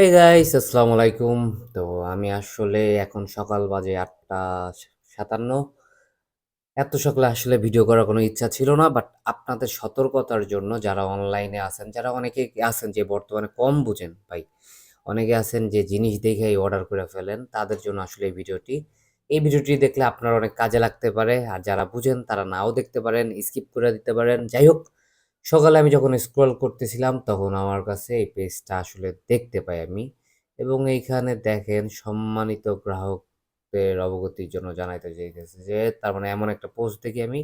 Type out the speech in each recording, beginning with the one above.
Hey guys আসসালামু আলাইকুম। তো আমি আসলে এখন সকাল বাজে আটটা সাতান্ন। এত সকালে আসলে ভিডিও করার কোনো ইচ্ছা ছিল না বাট আপনাদের সতর্কতার জন্য যারা অনলাইনে আছেন, যারা অনেকে আছেন যে বর্তমানে কম বুঝেন, ভাই, অনেকে আছেন যে জিনিস দেখেই অর্ডার করে ফেলেন, তাদের জন্য আসলে এই ভিডিওটি এই ভিডিওটি দেখলে আপনার অনেক কাজে লাগতে পারে, আর যারা বুঝেন তারা নাও দেখতে পারেন স্কিপ করে দিতে পারেন। যাই হোক সকালে আমি যখন স্ক্রল করতেছিলাম, তখন আমার কাছে এই পেজটা আসলে দেখতে পাই আমি। এবং এইখানে দেখেন সম্মানিত গ্রাহকদের অবগতির জন্য জানাইতে চাইতেছে যে, তার মানে এমন একটা পোস্ট দেখি আমি।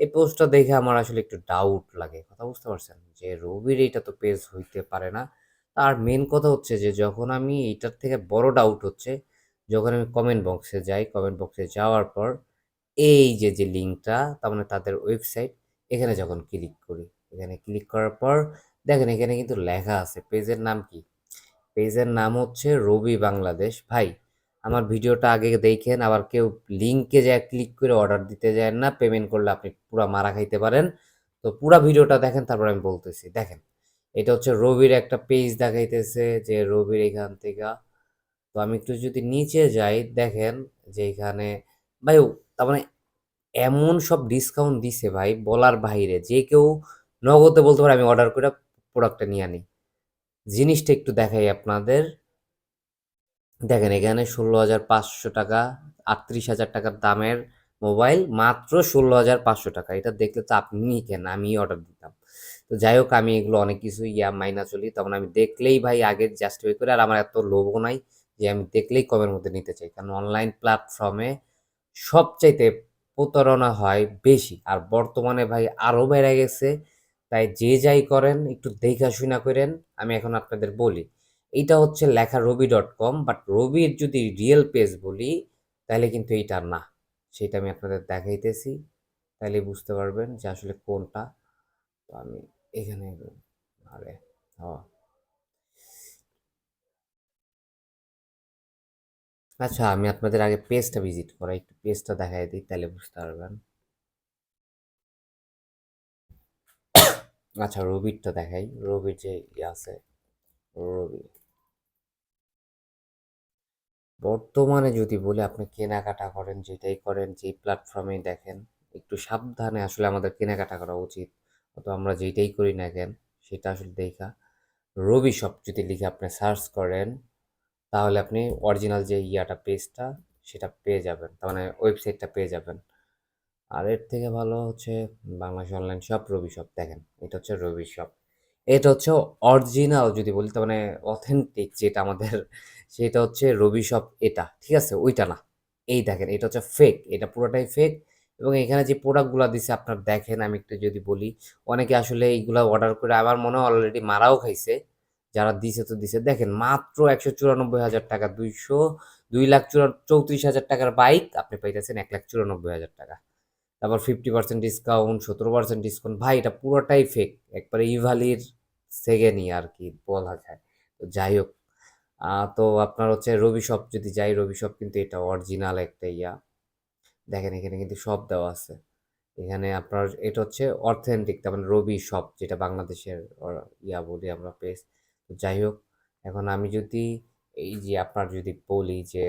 এই পোস্টটা দেখে আমার আসলে একটু ডাউট লাগে। কথা বুঝতে পারছেন? যে রবির এইটা তো পেজ হইতে পারে না। আর মেন কথা হচ্ছে যে, যখন আমি এইটার থেকে বড় ডাউট হচ্ছে, যখন আমি কমেন্ট বক্সে যাই কমেন্ট বক্সে যাওয়ার পর, এই যে যে লিঙ্কটা তার মানে তাদের ওয়েবসাইট এখানে যখন ক্লিক করি এখানে ক্লিক করার পর দেখেন এখানে কিন্তু লেখা আছে পেজের নাম কি? পেজের নাম হচ্ছে রবি বাংলাদেশ। ভাই, আমার ভিডিওটা আগে দেখেন, আবার কেউ লিঙ্কে যায় ক্লিক করে অর্ডার দিতে যায় না পেমেন্ট করলে আপনি পুরো মারা খাইতে পারেন। তো পুরো ভিডিওটা দেখেন, তারপর আমি বলতেছি। দেখেন, এটা হচ্ছে রবির একটা পেজ দেখাইতেছে, যে রবির এখান থেকে। তো আমি একটু যদি নিচে যাই, দেখেন যে এখানে, ভাই, তার মানে এমন সব ডিসকাউন্ট দিছে ভাই, বলার বাইরে। যে কেউ নগদে বলতে পারে আমি অর্ডার করে প্রোডাক্টটা নিয়ে আনি। জিনিসটা একটু দেখাই আপনাদের। দেখেন, এখানে ষোলো হাজার পাঁচশো টাকা, আটত্রিশ হাজার টাকার দামের মোবাইল মাত্র ষোলো হাজার পাঁচশো টাকা। এটা দেখলে তো আপনি কেন? আমি অর্ডার দিতাম। তো যাই হোক, আমি এগুলো অনেক কিছু ইয়া, মাইনা চলি, তখন আমি দেখলেই ভাই আগে জাস্টিফাই করে, আর আমার এত লোভও নাই যে আমি দেখলেই কমের মধ্যে নিতে চাই। কারণ অনলাইন প্ল্যাটফর্মে সবচাইতে প্রতারণা হয় বেশি। আর বর্তমানে ভাই আরও বেড়ে গেছে। তাই যে যাই করেন, একটু দেখা শুনা করেন, আমি এখন আপনাদের বলি। এইটা হচ্ছে লেখা রবি ডট কম, বাট রবির যদি রিয়েল পেজ বলি, তাহলে কিন্তু এইটা না। সেটা আমি আপনাদের দেখাইতেছি, তাহলে বুঝতে পারবেন যে আসলে কোনটা। তো আমি এখানে আরে হ্যাঁ। আচ্ছা আমি আপনাদের আগে পেজটা ভিজিট করাই, একটু পেজটা দেখাই দিই, তাহলে বুঝতে পারবেন। আচ্ছা রবিরটা দেখাই। রবির যে ইয়ে আছে, রবি। বর্তমানে যদি বলি, আপনি কেনাকাটা করেন, যেটাই করেন যেই প্ল্যাটফর্মে দেখেন, একটু সাবধানে আসলে আমাদের কেনাকাটা করা উচিত। অত আমরা যেটাই করি না কেন, সেটা আসলে দেখা। রবি শপ যদি লিখে আপনি সার্চ করেন, তাহলে আপনি অরিজিনাল যে ইয়াটা পেজটা সেটা পেয়ে যাবেন। তার মানে ওয়েবসাইটটা পেয়ে যাবেন। আর এর থেকে ভালো হচ্ছে Bangladesh online shop, Robi shop. দেখেন, এটা হচ্ছে রবি শপ। এটা হচ্ছে অরিজিনাল যদি বলি, তার মানে অথেন্টিক যেটা আমাদের, সেটা হচ্ছে রবি শপ এটা, ঠিক আছে? ওইটা না। এই দেখেন, এটা হচ্ছে ফেক এটা পুরোটাই ফেক এবং এখানে যে প্রোডাক্টগুলো দিছে, আপনার দেখেন, আমি একটু যদি বলি, অনেকে আসলে এইগুলা অর্ডার করে আমার মনে হয় অলরেডি মারাও খাইছে। যারা দিছে তো দিছে। দেখেন, মাত্র একশো চুরানব্বই হাজার টাকা, দুইশো, দুই লাখ চুরা চৌত্রিশ হাজার টাকার বাইক আপনি পাইতেছেন এক লাখ চুরানব্বই হাজার টাকা। তারপর ফিফটি পার্সেন্ট ডিসকাউন্ট সতেরো পার্সেন্ট ডিসকাউন্ট ভাই, এটা পুরোটাই ফেক একবারে ইভালির সেকেন্ডই আর কি, বলা যায়। তো যাই হোক তো আপনার হচ্ছে রবি শপ যদি যাই রবি শপ কিন্তু এটা অরিজিনাল একটা ইয়া। দেখেন, এখানে কিন্তু সব দেওয়া আছে। এখানে আপনার এটা হচ্ছে অথেন্টিক তার মানে রবি শপ যেটা বাংলাদেশের ইয়া বলি আমরা পেজ তো যাই হোক, এখন আমি যদি এই যে আপনার যদি বলি যে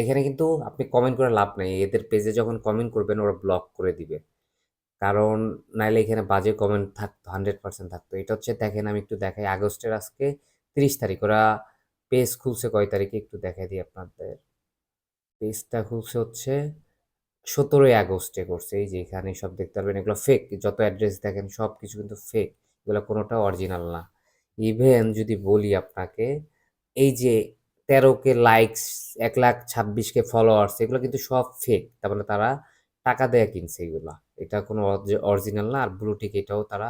এখানে কিন্তু আপনি কমেন্ট করে লাভ নেই। এদের পেজে যখন কমেন্ট করবেন, ওরা ব্লক করে দিবে। কারণ নাইলে এখানে বাজে কমেন্ট থাকতো হান্ড্রেড পার্সেন্ট থাকতো। এটা হচ্ছে দেখেন, আমি একটু দেখাই। আগস্টের আজকে তিরিশ তারিখ। ওরা পেজ খুলছে কয় তারিখে? একটু দেখাই দিই আপনাদের। পেজটা খুলছে হচ্ছে সতেরোই আগস্টে করছে। এই যে এখানে সব দেখতে পারবেন, এগুলো ফেক যত অ্যাড্রেস দেখেন, সব কিছু কিন্তু ফেক এগুলো কোনোটা অরিজিনাল না। ইভেন যদি বলি আপনাকে, এই যে তেরো কে লাইকস এক লাখ ছাব্বিশ কে ফলোয়ার্স এগুলো কিন্তু সব ফেক তার মানে তারা টাকা দেয়া কিনছে এগুলো। এটা কোনো অরিজিনাল না, আর ব্লুটিক এটাও তারা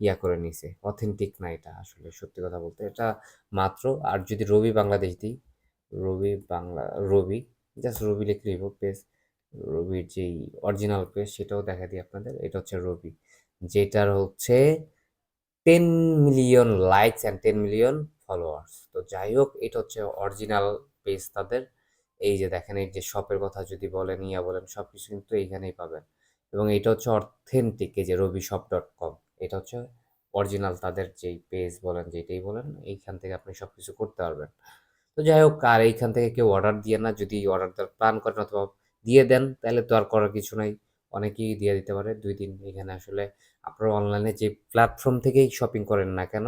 ইয়া করে নিছে। অথেন্টিক না এটা আসলে, সত্যি কথা বলতে। এটা মাত্র, আর যদি রবি বাংলাদেশ দিই, রবি বাংলা, রবি জাস্ট রবি লিখলেই পেজ রবির যেই অরিজিনাল পেজ সেটাও দেখা দিই আপনাদের। এটা হচ্ছে রবি, যেটার হচ্ছে ten million likes and ten million followers তো যাই হোক এটা হচ্ছে অরিজিনাল পেজ তাদের। এই যে দেখেন, এই যে শপের কথা যদি বলেন, ইয়া বলেন সব কিছু কিন্তু এইখানেই পাবেন। এবং এটা হচ্ছে অথেন্টিক এই যে রবি শপ ডট কম এটা হচ্ছে অরিজিনাল তাদের যেই পেজ বলেন যেটাই বলেন, এইখান থেকে আপনি সব কিছু করতে পারবেন। তো যাই হোক আর এইখান থেকে কেউ অর্ডার দিয়ে না, যদি অর্ডার দেওয়ার প্ল্যান করেন অথবা দিয়ে দেন, তাহলে তো আর করার কিছু নাই। অনেকেই দিয়ে দিতে পারে। দুই দিন এখানে আসলে আপনারা অনলাইনে যে প্ল্যাটফর্ম থেকেই শপিং করেন না কেন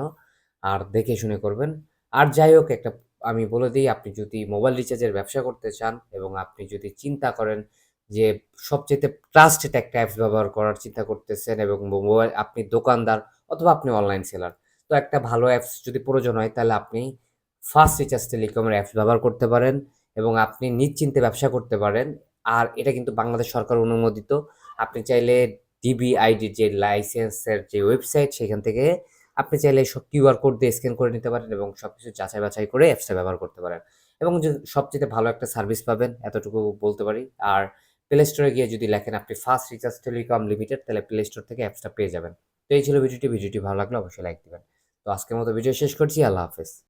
আর দেখে শুনে করবেন। আর যাই হোক, একটা আমি বলে দিই, আপনি যদি মোবাইল রিচার্জের ব্যবসা করতে চান এবং আপনি যদি চিন্তা করেন যে সবচেয়ে ট্রাস্টেড একটা অ্যাপস ব্যবহার করার চিন্তা করতেছেন এবং মোবাইল, আপনি দোকানদার অথবা আপনি অনলাইন সেলার, তো একটা ভালো অ্যাপস যদি প্রয়োজন হয়, তাহলে আপনি ফার্স্ট রিচার্জ টেলিকমের অ্যাপস ব্যবহার করতে পারেন এবং আপনি নিশ্চিন্তে ব্যবসা করতে পারেন। আর এটা কিন্তু বাংলাদেশ সরকার অনুমোদিত। আপনি চাইলে ডিবিআইডির যে লাইসেন্সের যে ওয়েবসাইট সেখান থেকে আপনি চাইলে সব কিউআর কোড দিয়ে স্ক্যান করে নিতে পারেন এবং সব কিছু যাচাই বাছাই করে অ্যাপসটা ব্যবহার করতে পারেন। এবং সবচেয়ে ভালো একটা সার্ভিস পাবেন, এতটুকু বলতে পারি। আর প্লে স্টোরে গিয়ে যদি লেখেন আপনি ফার্স্ট রিচার্জ টেলিকম লিমিটেড তাহলে প্লে স্টোর থেকে অ্যাপসটা পেয়ে যাবেন। তো এই ছিল ভিডিওটি। ভিডিওটি ভালো লাগলে অবশ্যই লাইক দিবেন। তো আজকের মতো ভিডিও শেষ করছি। আল্লাহ হাফেজ।